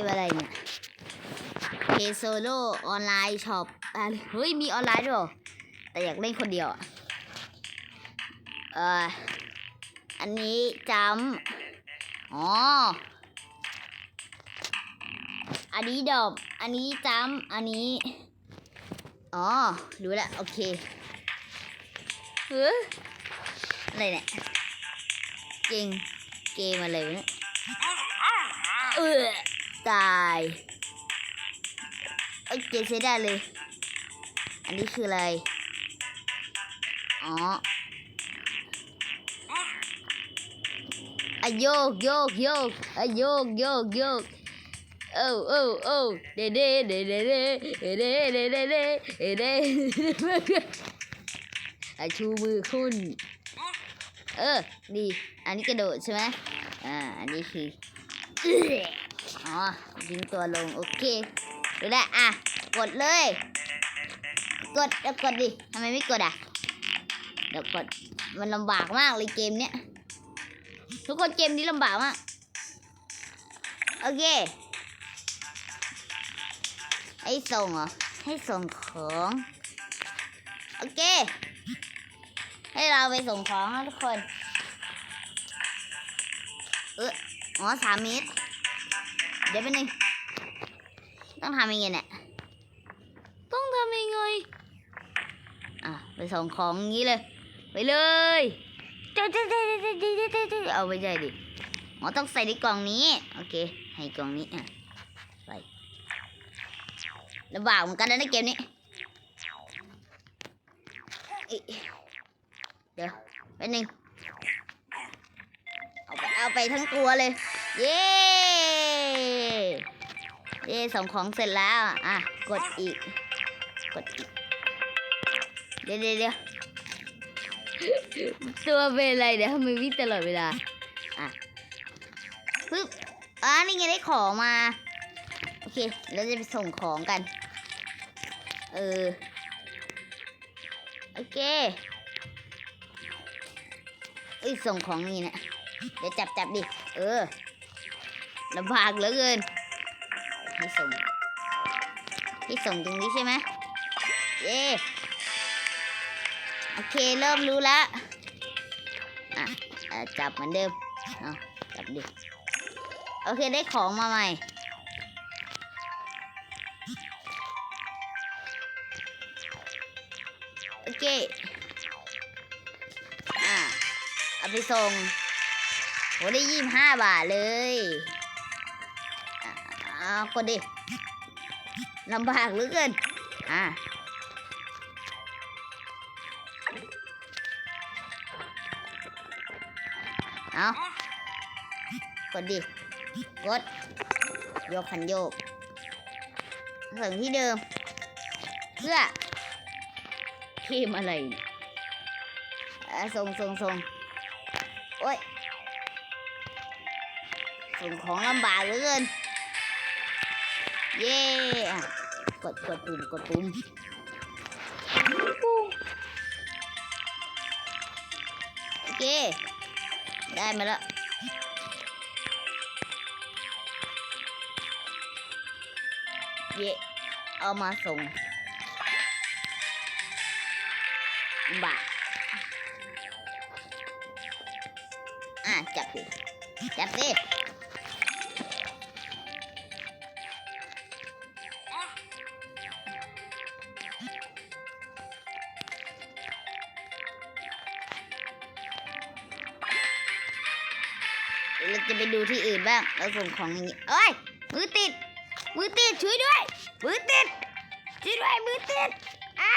มอะไรเนี่ยเพโซโลออนไลน์ช็อปอะไรเฮ้ย มีออนไลน์ด้วยแต่อยากเล่นคนเดียวอะเอออันนี้จำอ๋อ อันนี้ดอบอันนี้จำอันนี้ อ๋อ รู้แล้วโอเคเฮ้ยอะไรเนี่ยเก่งเกมอะไรวะเนี่ยเออ ตายโอเคใช้ได้เลย อันนี้คืออะไร อ๋ออะโยกโยกโยกอะโยกโยกโยกโอ้โอ้โอ้เดเดเดเดเดเดเดเดเดเดเดเดอะชูมือขึ้นเออดีอันนี้กระโดดใช่ไหมอ่าอันนี้คือ อ๋อยิงตัวลง โอเคดูแลอะ กดเลย กดแล้วกดดิทำไมไม่กดอะ เดี๋ยวกด มันลำบากมากเลยเกมเนี้ย ทุกคนเกมนี้ลำบากมาก โอเค ให้ส่งเหรอ ให้ส่งของ โอเค ให้เราไปส่งของนะทุกคน เอออ๋อสามเมตร เดี๋ยวเป๊บนึงต้องทำยังไงเนี่ย ต้องทำยังไง อะ ไปส่งของงี้เลย ไปเลยเอาไปใช่ดิหมอต้องใส่ในกล่องนี้ โอเค ให้กล่องนี้อะใส่ลำบากเหมือนกันนะในเกมนี้ เดี๋ยวแป๊บนึ่งเอาไปเอาไปทั้งตัวเลย เย้ เย้ส่งของเสร็จแล้ว อะ กดอีก กดอีกเดี๋ยวเดี๋ยวเดี๋ยวตัวเป็นอะไรเดี๋ยวทำไมวิ่งตลอดเวลา อะปึ๊บอ่านี่ไงได้ของมา โอเค เราจะไปส่งของกัน เออ โอเคเอ้ยส่งของนี่นะเดี๋ยวจับจับดิ เออลำบากเหลือเกิน ให้ส่งให้ส่งตรงนี้ใช่ไหมเย่โอเคเริ่มรู้แล้วอะอะจับเหมือนเดิมเอาจับดิโอเคได้ของมาใหม่โอเคอะเอาไปส่งโหได้ยี่สิบห้าบาทเลยากดดิลำบากเหลือเกิน อะเอากดดิ กดยกคันโยกส่งที่เดิม เพื่อเกมอะไรส่งส่งส่งโอ้ยส่งของลำบากเหลือเกิน เย้อ่กดกดปุ่มกดปุ่มโอเค ได้มาแล้วเย่เอามาส่งบาอะ จับดิจับดิ เราจะไปดูที่อื่นบ้างเราส่งของอย่างนี้เอ้ยมือติด มือติดช่วยด้วย มือติดช่วยด้วยมือติดอะ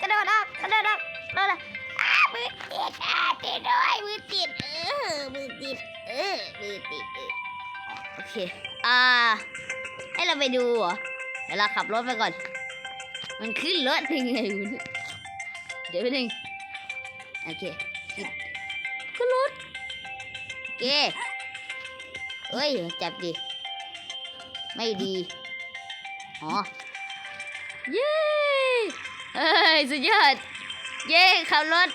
กระโดดออกกระโดดออกกระโดดออกอะมือติดอะติดด้วยมือติดเออมือติดเออมือติดเออโอเคอ่าให้เราไปดูเหรอเดี๋ยวเราขับรถไปก่อน มันขึ้นรถยังไงวะเนี่ยเดี๋ยวไปหนึ่งโอเคขึ้นรถโอเค เอ้ย จับดิ ไม่ดี อ๋อ เย้เอ้ย สุดยอด เย้ขับรถ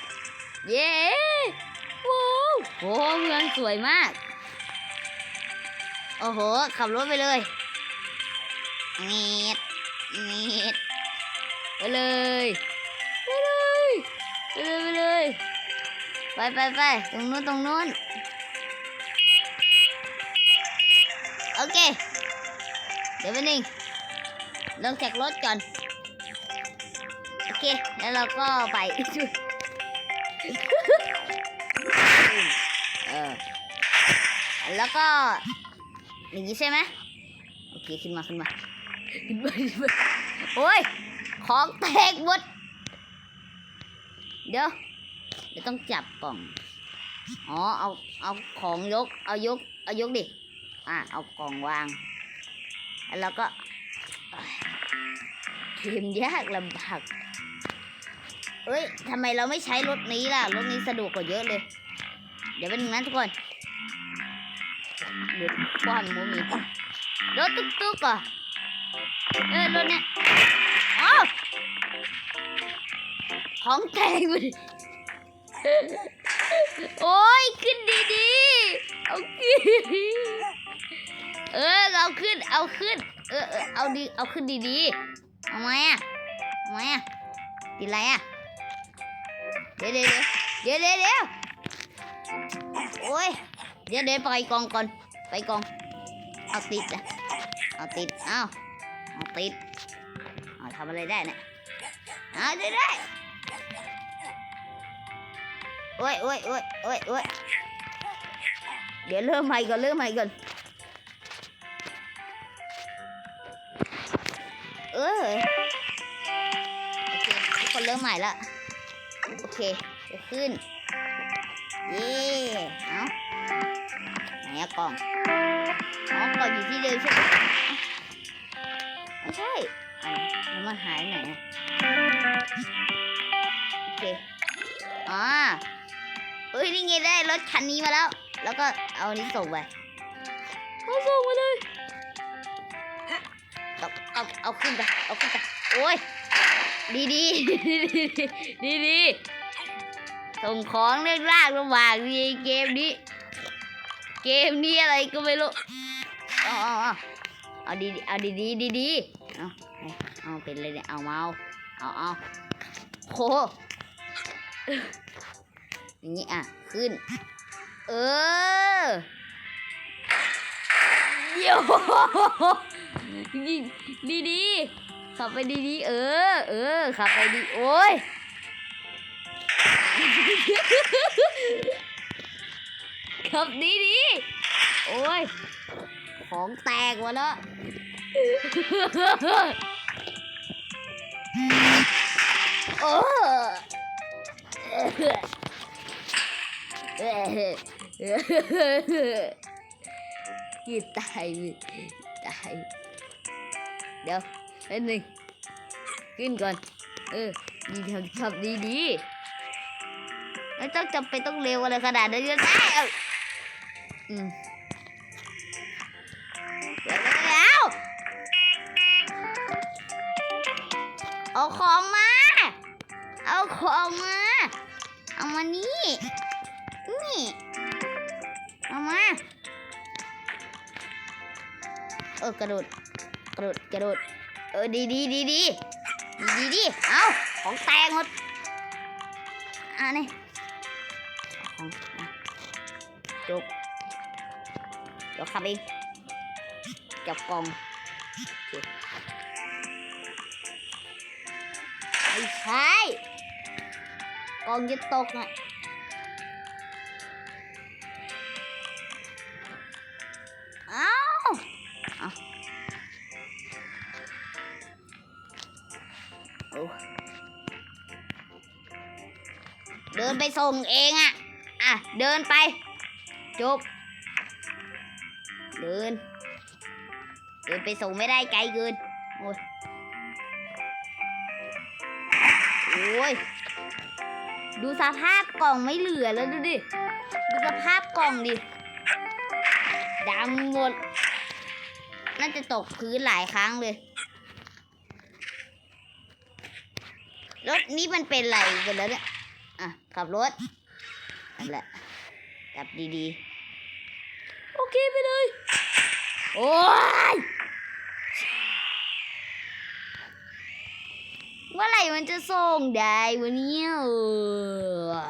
เย้ว้าวโอ้เมืองสวยมาก โอ้โห ขับรถไปเลยเงียดเงียดไปเลยไปเลยไปเลยไปเลยไปไปไปตรงนู้นตรงนู้น อเค เดี๋ยวไปหนึ่งลงจากรถก่อน โอเค แล้วเราก็ไป เออ แล้วก็อย่างนี้ใช่ไหมโอเค ขึ้นมาขึ้นมาขึ้นมาขึ้นมาโอ้ย ของแตกหมด เดี๋ยวเดี๋ยวต้องจับกล่อง อ๋อ เอา เอาของยก เอายก เอายกดิ อะเอากล่องวาง แล้วก็เกมยากลำบากเอ้ยทำไมเราไม่ใช้รถนี้ล่ะ รถนี้สะดวกกว่าเยอะเลย เดี๋ยวเป็นงั้นทุกคนรถความโมมีรถตุ๊กตุ๊กอะเออรถเนี้ยอ้าวของแตกไปดิโอ้ย ขึ้นดีๆเอาขึ้น เออเอาขึ้นเอาขึ้น เออเออเอาดีเอาขึ้นดีๆเอาไหมอะเอาไหมอะติดอะไรอะเดี๋ยวเดี๋ยวเดี๋ยวเดี๋ยวเดี๋ยวโอ้ยเดี๋ยวเดี๋ยวไปกองก่อนไปกอง เอาติดนะเอาติดเอาเอาติดเอาทำอะไรได้เนี่ยเอาได้ได้โอ้ยโอ้ยโอ้ยโอ้ยโอ้ยเดี๋ยวเริ่มใหม่ก่อนเริ่มใหม่ก่อน ใหม่ละ โอเคจะขึ้น เย่เอาไหนอะกล่องอ๋อกล่องอยู่ที่เดิมใช่ไหมไม่ใช่เอาแล้วมันหายไหนอะโอเคอ๋อเอ้ยนี่ไงได้รถคันนี้มาแล้ว แล้วก็เอาอันนี้ส่งไปเอาส่งมาเลยเอาเอาเอาขึ้นไปเอาขึ้นไปโอ้ย ดีดีดีดีส่งของเรื่องรากลำบากดีเกมนี้ เกมนี้อะไรก็ไม่รู้เอาเอาเอาเอาดีเอาดีดีดีดีเอาเอาเป็นเลยเนี่ยเอาเมาเอาเอาโหอย่างนี้อะ ขึ้น เออเดี๋ยดีดี ขับไปดีๆ เออ เออ ขับไปดี โอ้ย ขับดีๆ โอ้ย ของแตกหมดแล้วโอ้ยี่ตายเลยตายเดี๋ยว แป๊บหนึ่งขึ้นก่อน เออดีทำขับดีดีๆไม่ต้องจำเป็นต้องเร็วอะไรขนาดนั้นก็ได้เอาอืมเดี๋ยวแล้วเอาของมา เอาของมา เอามานี่ นี่ เอามา เออกระโดด กระโดด กระโดด เออดีดีดีดีดีดีเอาของแตกหมดอะนี่ของจบเดี๋ยวขับเองจับกล่องไม่ใช่กล่องจะตกอะ นไปส่งเองอะอะ เดินไป จบ เดิน เดินไปส่งไม่ได้ไกลเกิน โอ้ยโอ้ย ดูสภาพกล่องไม่เหลือแล้วดูดิ ดูสภาพกล่องดิดำหมด น่าจะตกพื้นหลายครั้งเลย รถนี้มันเป็นไรกันแล้วเนี่ย อะ ขับรถนั่นแหละขับดีๆ โอเคไปเลย โอ้ยเมื่อไหร่มันจะส่งได้วันนี้เออมา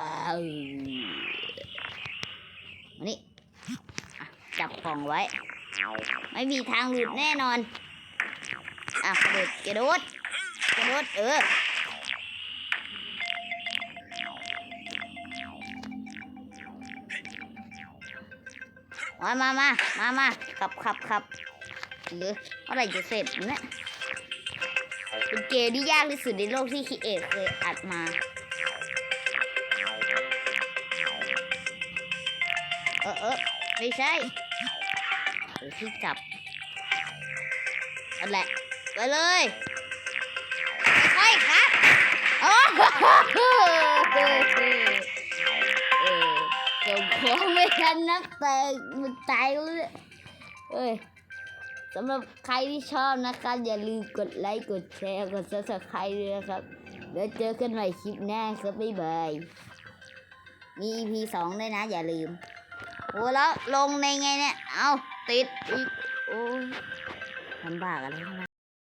นี่อะจับกล่องไว้ ไม่มีทางหลุดแน่นอน อะกระโดดกระโดดกระโดดเออ มามามามามาขับขับขับหรือเมื่อไรจะเสร็จเนี่ยเป็นเกมที่ยากที่สุดในโลกที่คิเอทเคยอัดมาเออเออไม่ใช่หรือที่จับนั่นแหละไปเลยไปครับโอ้โห เออส่งของไม่ทันนักแต่มันตายเลยเอ้ยสำหรับใครที่ชอบนะครับอย่าลืมกดไลค์กดแชร์กด subscribe ด้วยนะครับเดี๋ยวเจอกันใหม่คลิปหน้าครับบ๊ายบายมี EP สองด้วยนะ อย่าลืมโอ้แล้วลงในไงเนี่ย เอาติดอีกโอ้ยลำบากอะไรขนาด